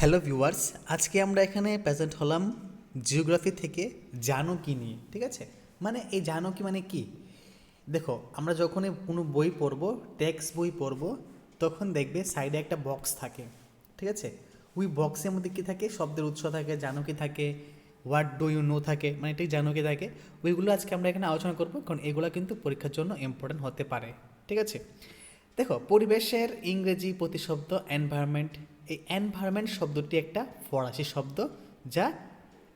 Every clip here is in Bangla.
হ্যালো ভিউয়ার্স, আজকে আমরা এখানে প্রেজেন্ট হলাম জিওগ্রাফি থেকে জানো কি নিয়ে, ঠিক আছে? মানে এই জানো কি মানে কি? দেখো, আমরা যখনই কোনো বই পড়ব টেক্সট বই পড়ব, তখন দেখবে সাইডে একটা বক্স থাকে, ঠিক আছে? ওই বক্সের মধ্যে কী থাকে? শব্দের উৎস থাকে জানো কি থাকে হোয়াট ডু ইউ নো থাকে মানে এটাই জানো কি থাকে। ওইগুলো আজকে আমরা এখানে আলোচনা করব, কারণ এগুলো কিন্তু পরীক্ষার জন্য ইম্পর্টেন্ট হতে পারে, ঠিক আছে? দেখো, পরিবেশের ইংরেজি প্রতিশব্দ এনভায়রনমেন্ট এই এনভায়রনমেন্ট শব্দটি একটা ফরাসি শব্দ যা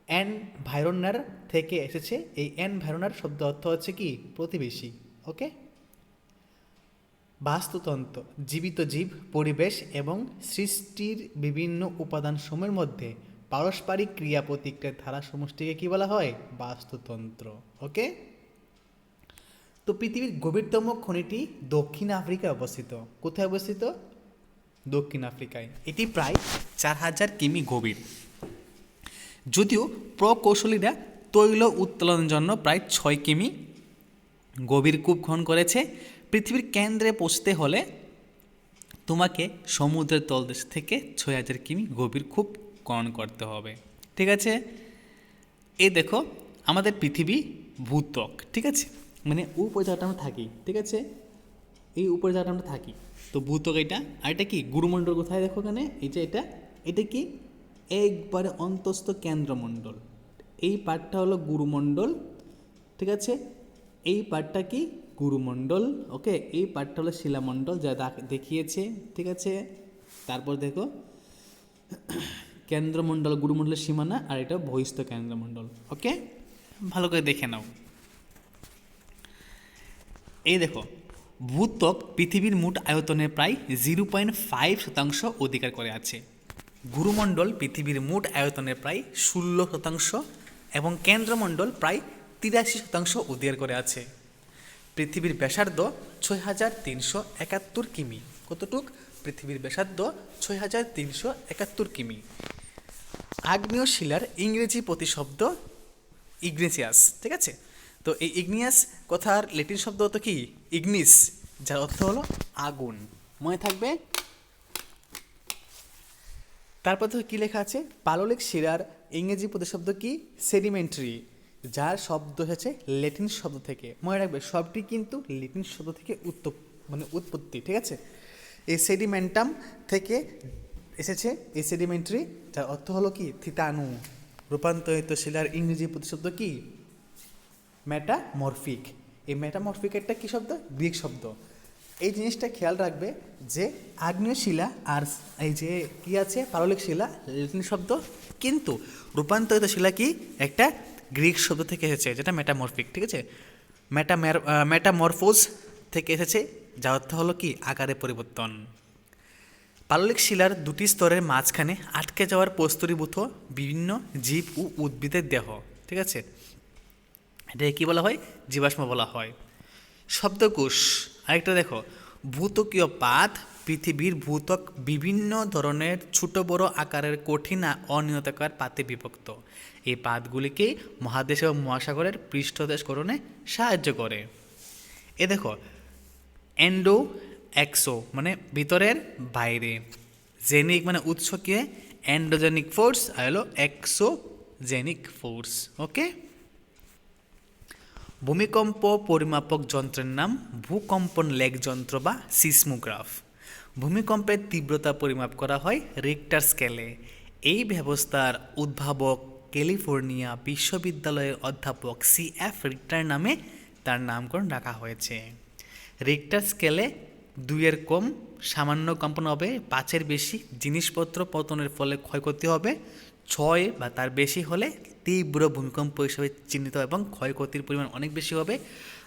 এনভায়রনার থেকে এসেছে। এই এনভায়রনার শব্দ অর্থ হচ্ছে কি? প্রতিবেশী ওকে বাস্তুতন্ত্র, জীবিত জীব, পরিবেশ এবং সৃষ্টির বিভিন্ন উপাদানসমূহের মধ্যে পারস্পরিক ক্রিয়া প্রতিক্রিয়ার ধারা সমষ্টিকে কী বলা হয়? বাস্তুতন্ত্র ওকে তো পৃথিবীর গভীরতম খনিটি দক্ষিণ আফ্রিকায় অবস্থিত। কোথায় অবস্থিত? দক্ষিণ আফ্রিকায়। এটি প্রায় চার হাজার কিমি গভীর। যদিও প্রকৌশলীরা তৈল উত্তোলনের জন্য প্রায় ছয় কিমি গভীর কূপ খনন করেছে। পৃথিবীর কেন্দ্রে পৌঁছতে হলে তোমাকে সমুদ্রের তলদেশ থেকে ছয় হাজার কিমি গভীর কূপ খনন করতে হবে। ঠিক আছে? এই দেখো, আমাদের পৃথিবী ভূত্বক, ঠিক আছে? মানে উপরে যাটা আমরা থাকি, ঠিক আছে? এই উপরে যাটা আমরা থাকি। তো ভূত্বক এটা। আর এটা কি? গুরুমণ্ডল কোথায় দেখো এখানে? এই যে এটা। এটা কি? একবারে অন্তস্থ কেন্দ্রমণ্ডল। এই পার্টটা হলো গুরুমণ্ডল, ঠিক আছে? এই পার্টটা কি? গুরুমণ্ডল ওকে এই পার্টটা হলো শিলামণ্ডল, যা দেখিয়েছে, ঠিক আছে? তারপর দেখো, কেন্দ্রমণ্ডল গুরুমণ্ডলের সীমানা, আর এটা বহিস্থ কেন্দ্রমণ্ডল ওকে ভালো করে দেখে নাও। এই দেখো ভূত্বক পৃথিবীর মোট আয়তনের প্রায় জিরো পয়েন্ট ফাইভ শতাংশ অধিকার করে আছে। গুরুমণ্ডল পৃথিবীর মোট আয়তনের প্রায় ষোলো শতাংশ এবং কেন্দ্রমণ্ডল প্রায় তিরাশি শতাংশ অধিকার করে আছে। পৃথিবীর ব্যাসার্ধ ছয় হাজার তিনশো একাত্তর কিমি। কতটুক? পৃথিবীর ব্যাসার্ধ ছয় হাজার তিনশো একাত্তর কিমি। আগ্নেয় শিলার ইংরেজি প্রতিশব্দ ইগনেসিয়াস ঠিক আছে? তো এই ইগনিয়াস কথার লেটিন শব্দ হতো কি? ইগনিস, যার অর্থ হলো আগুন। মনে থাকবে? তারপর তো কী লেখা আছে? পাললিক শিরার ইংরেজি প্রতিশব্দ কি? সেডিমেন্টারি যার শব্দ এসেছে লেটিন শব্দ থেকে। মনে রাখবে, সবটি কিন্তু লেটিন শব্দ থেকে উত্তপ মানে উৎপত্তি, ঠিক আছে? এই সেডিমেন্টাম থেকে এসেছে, এই সেডিমেন্টারি যার অর্থ হলো কি? থিতানু রূপান্তরিত শিলার ইংরেজি প্রতিশব্দ কি? ম্যাটামরফিক এই ম্যাটামরফিক একটা কী শব্দ? গ্রিক শব্দ। এই জিনিসটা খেয়াল রাখবে যে আগ্নেয় শিলা আর এই যে কি আছে? পারলিক শিলা ল্যাটিন শব্দ। কিন্তু রূপান্তরিত শিলা কি? একটা গ্রিক শব্দ থেকে এসেছে, যেটা মেটামরফিক ঠিক আছে? মেটামের মেটামরফোজ থেকে এসেছে, যার অর্থ হলো কি? আকারে পরিবর্তন। পাললিক শিলার দুটি স্তরের মাঝখানে আটকে যাওয়ার প্রস্তরীভূত বিভিন্ন জীব ও উদ্ভিদের দেহ, ঠিক আছে? এটাকে কী বলা হয়? জীবাশ্ম বলা হয়। শব্দকোষ, আরেকটা দেখো। ভূতকীয় পাত পৃথিবীর ভূতক বিভিন্ন ধরনের ছোট, বড় আকারের কঠিন অনিয়তাকার পাতে বিভক্ত। এই পাতগুলিকে মহাদেশ এবং মহাসাগরের পৃষ্ঠদেশকরণে সাহায্য করে। এ দেখো, এন্ডো এক্সো মানে ভিতরের বাইরে। জেনিক মানে উৎস কে এন্ডোজেনিক ফোর্স, আর হলো এক্সোজেনিক ফোর্স, ওকে? ভূমিকম্প পরিমাপক যন্ত্রের নাম ভূকম্পন লেগ যন্ত্র বা সিসমোগ্রাফ। ভূমিকম্পের তীব্রতা পরিমাপ করা হয় রিক্টার স্কেলে। এই ব্যবস্থার উদ্ভাবক ক্যালিফোর্নিয়া বিশ্ববিদ্যালয়ের অধ্যাপক সি এফ রিক্টার নামে তার নামকরণ রাখা হয়েছে। রিক্টার স্কেলে দুইয়ের কম, সামান্য কম্পন হবে, পাঁচের বেশি, জিনিসপত্র পতনের ফলে ক্ষয়ক্ষতি হবে, ছয় বা তার বেশি হলে তীব্র ভূমিকম্প হিসেবে চিহ্নিত এবং ক্ষয়ক্ষতির পরিমাণ অনেক বেশি হবে।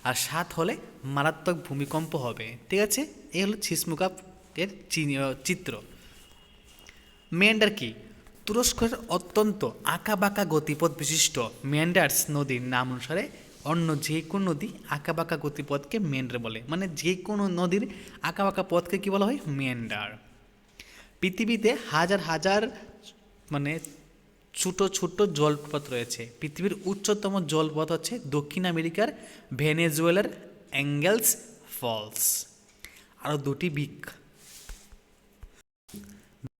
আর সাত হলে মারাত্মক ভূমিকম্প হবে। ঠিক আছে? এই হলো ছিসমুকাপ এর চিত্র। মেন্ডার কি? তুরস্কের অত্যন্ত আঁকাবাঁকা গতিপথ বিশিষ্ট মেন্ডার্স নদীর নাম অনুসারে অন্য যে কোনো নদী আঁকাবাঁকা গতিপথকে মেন্ডার বলে। মানে যে কোনো নদীর আঁকাবাঁকা পথকে কী বলা হয়? মেন্ডার পৃথিবীতে হাজার হাজার মানে ছোট ছোট জলপ্রপাত রয়েছে। পৃথিবীর উচ্চতম জলপথ হচ্ছে দক্ষিণ আমেরিকার ভেনেজুয়েলার অ্যাঙ্গেলস ফলস। আরও দুটি বিক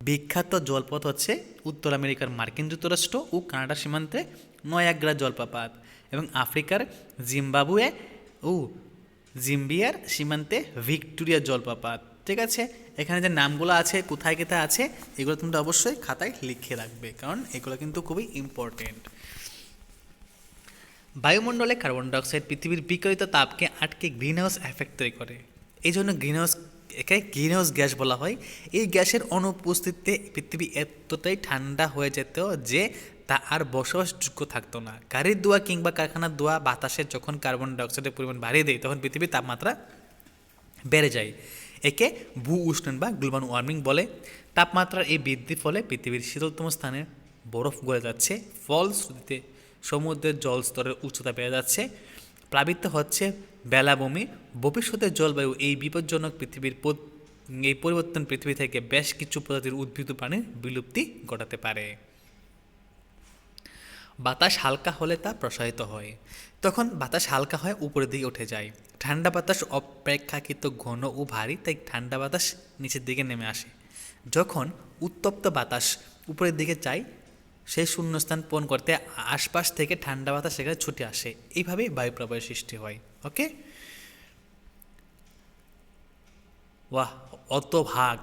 বিখ্যাত জলপথ হচ্ছে উত্তর আমেরিকার মার্কিন যুক্তরাষ্ট্র ও কানাডা সীমান্তে নয়াগ্রা জলপ্রপাত এবং আফ্রিকার জিম্বাবুয়ে ও জিম্বিয়ার সীমান্তে ভিক্টোরিয়া জলপ্রপাত। ঠিক আছে? এখানে যে নামগুলো আছে, কোথায় কোথায় আছে, এগুলো তোমরা অবশ্যই খাতায় লিখে রাখবে, কারণ এগুলো কিন্তু খুবই ইম্পর্টেন্ট বায়ুমণ্ডলে কার্বন ডাইঅক্সাইড পৃথিবীর বিকরিত তাপকে আটকে গ্রিনহাউস এফেক্ট তৈরি করে। এই জন্য গ্রিনহাউস একে গ্রিনহাউস গ্যাস বলা হয়। এই গ্যাসের অনুপস্থিতিতে পৃথিবী এতটাই ঠান্ডা হয়ে যেত যে তা আর বসবাসযোগ্য থাকতো না। গাড়ির ধোঁয়া কিংবা কারখানার ধোঁয়া বাতাসে যখন কার্বন ডাইঅক্সাইডের পরিমাণ বাড়িয়ে দেয়, তখন পৃথিবীর তাপমাত্রা বেড়ে যায়। একে ভূ উষ্ণন বা গ্লোবাল ওয়ার্মিং বলে। তাপমাত্রার এই বৃদ্ধির ফলে পৃথিবীর শীতলতম স্থানে বরফ গলে যাচ্ছে ফলশ্রুতিতে সমুদ্রের জল স্তরের উচ্চতা বেড়ে যাচ্ছে। প্লাবিত হচ্ছে বেলাভূমি ভবিষ্যতের জলবায়ু এই বিপজ্জনক পৃথিবীর এই পরিবর্তন পৃথিবী থেকে বেশ কিছু প্রজাতির উদ্ভিদ প্রাণীর বিলুপ্তি ঘটাতে পারে। বাতাস হালকা হলে তা প্রসারিত হয়। তখন বাতাস হালকা হয় উপরের দিকে উঠে যায়। ঠান্ডা বাতাস অপেক্ষাকৃত ঘন ও ভারী, তাই ঠান্ডা বাতাস নিচের দিকে নেমে আসে। যখন উত্তপ্ত বাতাস উপরের দিকে যায়, সেই শূন্যস্থান পূরণ করতে আশপাশ থেকে ঠান্ডা বাতাস সেখানে ছুটে আসে। এইভাবেই বায়ুপ্রবাহের সৃষ্টি হয়। ওকে? ওয়াহ, অত ভাগ,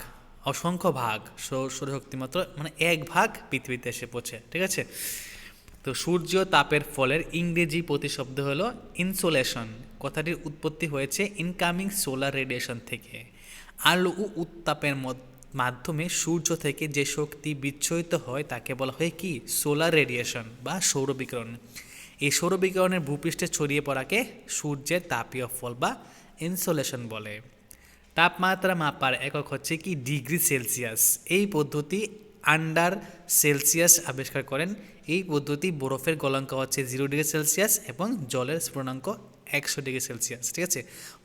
অসংখ্য ভাগ সৌরশক্তি মাত্র মানে এক ভাগ পৃথিবীতে এসে পৌঁছে, ঠিক আছে? তো সূর্য তাপের ফলের ইংরেজি প্রতিশব্দ হলো ইনসোলেশন কথাটির উৎপত্তি হয়েছে ইনকামিং সোলার রেডিয়েশন থেকে। আলো ও উত্তাপের মাধ্যমে সূর্য থেকে যে শক্তি বিচ্ছুরিত হয় তাকে বলা হয় কি? সোলার রেডিয়েশন বা সৌরবিকিরণ। এই সৌরবিকিরণের ভূপৃষ্ঠে ছড়িয়ে পড়াকে সূর্যের তাপীয় ফল বা ইনসোলেশন বলে। তাপমাত্রা মাপার একক হচ্ছে কি? Degree Celsius. এই পদ্ধতি আন্ডার সেলসিয়াস আবিষ্কার করেন। এই পদ্ধতি বরফের গলাঙ্ক হচ্ছে জিরো ডিগ্রি সেলসিয়াস এবং জলের স্ফুটনাঙ্ক একশো ডিগ্রি সেলসিয়াস ঠিক আছে?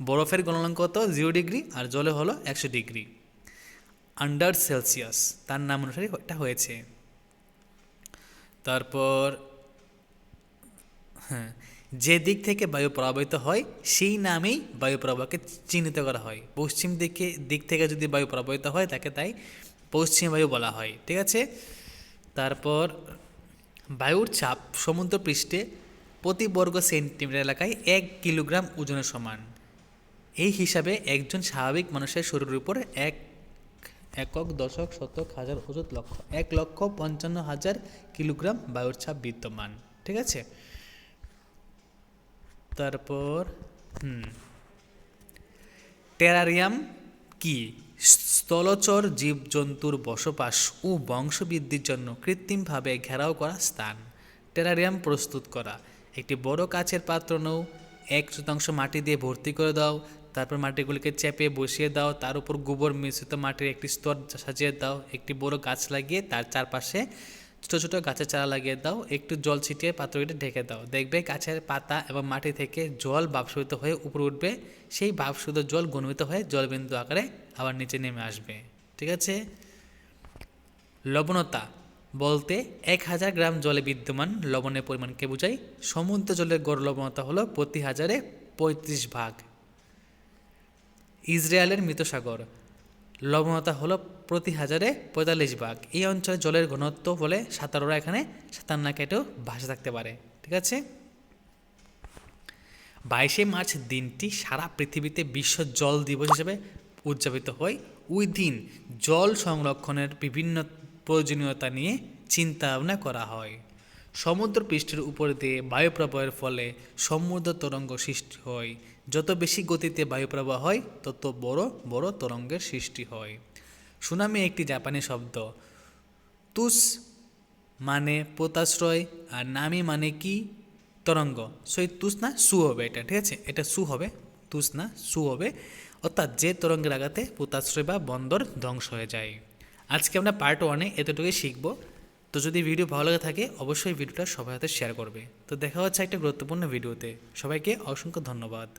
বরফের গলনাঙ্ক তো জিরো ডিগ্রি আর জলে হলো একশো ডিগ্রি আন্ডার সেলসিয়াস, তার নাম অনুসারে এটা হয়েছে। তারপর হ্যাঁ যে দিক থেকে বায়ু প্রবাহিত হয়, সেই নামেই বায়ু প্রবাহকে চিহ্নিত করা হয়। পশ্চিম দিকে, দিক থেকে যদি বায়ু প্রবাহিত হয়, তাকে তাই পশ্চিম বায়ু বলা হয়, ঠিক আছে? তারপর বায়ুর চাপ সমুদ্র পৃষ্ঠে প্রতি বর্গ সেন্টিমিটার এলাকায় এক কিলোগ্রাম ওজনের সমান। এই হিসাবে একজন স্বাভাবিক মানুষের শরীরের উপর এক একক, দশক, শতক, হাজার, ওষুধ, লক্ষ, এক লক্ষ পঞ্চান্ন হাজার কিলোগ্রাম বায়ুর চাপ বিদ্যমান, ঠিক আছে? তারপর, হুম, টেরারিয়াম কি? স্থলচর জীবজন্তুর বসবাস ও বংশবৃদ্ধির জন্য কৃত্রিমভাবে ঘেরাও করা স্থান। টেরারিয়াম প্রস্তুত করা। একটি বড় কাচের পাত্র নাও এক শতাংশ মাটি দিয়ে ভর্তি করে দাও, তারপর মাটিগুলিকে চেপে বসিয়ে দাও, তার উপর গোবর মিশ্রিত মাটির একটি স্তর সাজিয়ে দাও, একটি বড় গাছ লাগিয়ে তার চারপাশে ছোট ছোট গাছের চারা লাগিয়ে দাও, একটু জল ছিটিয়ে পাত্রটি ঢেকে দাও। দেখবে গাছের পাতা এবং মাটি থেকে জল বাষ্পীভূত হয়ে উপরে উঠবে, সেই বাষ্পীভূত জল ঘনীভূত হয়ে জলবিন্দু আকারে আবার নিচে নেমে আসবে। ঠিক আছে? লবণতা বলতে এক হাজার গ্রাম জলে বিদ্যমান লবণের পরিমাণকে বোঝায়? সমুদ্র জলের গড় লবণতা হলো প্রতি হাজারে পঁয়ত্রিশ ভাগ। ইসরায়েলের মৃতসাগর লবণতা হলো প্রতি হাজারে পঁয়তাল্লিশ ভাগ। এই অঞ্চলে জলের ঘনত্ব বলে সাঁতারোরা এখানে সাঁতার না কেটেও ভাসে থাকতে পারে। ঠিক আছে? বাইশে মার্চ দিনটি সারা পৃথিবীতে বিশ্ব জল দিবস হিসেবে উদযাপিত হয়। ওই দিন জল সংরক্ষণের বিভিন্ন প্রয়োজনীয়তা নিয়ে চিন্তা ভাবনা করা হয়। সমুদ্র পৃষ্ঠের উপর দিয়ে বায়ুপ্রবাহের ফলে সমুদ্র তরঙ্গ সৃষ্টি হয়। যত বেশি গতিতে বায়ুপ্রবাহ হয়, তত বড় বড় তরঙ্গের সৃষ্টি হয়। সুনামি একটি জাপানি শব্দ। তুস মানে পোতাশ্রয় আর নামি মানে কি? তরঙ্গ। সো তুস না সু হবে এটা, ঠিক আছে? এটা সু হবে, তুস না সু হবে। অর্থাৎ যে তরঙ্গের আঘাতে পোতাশ্রয় বা বন্দর ধ্বংস হয়ে যায়। আজকে আমরা পার্ট ওয়ানে এতটুকুই শিখব। তো যদি ভিডিও ভালো লাগে থাকে, অবশ্যই ভিডিওটা সবার হাতে শেয়ার করবে। তো দেখা হচ্ছে একটা গুরুত্বপূর্ণ ভিডিওতে সবাইকে অসংখ্য ধন্যবাদ।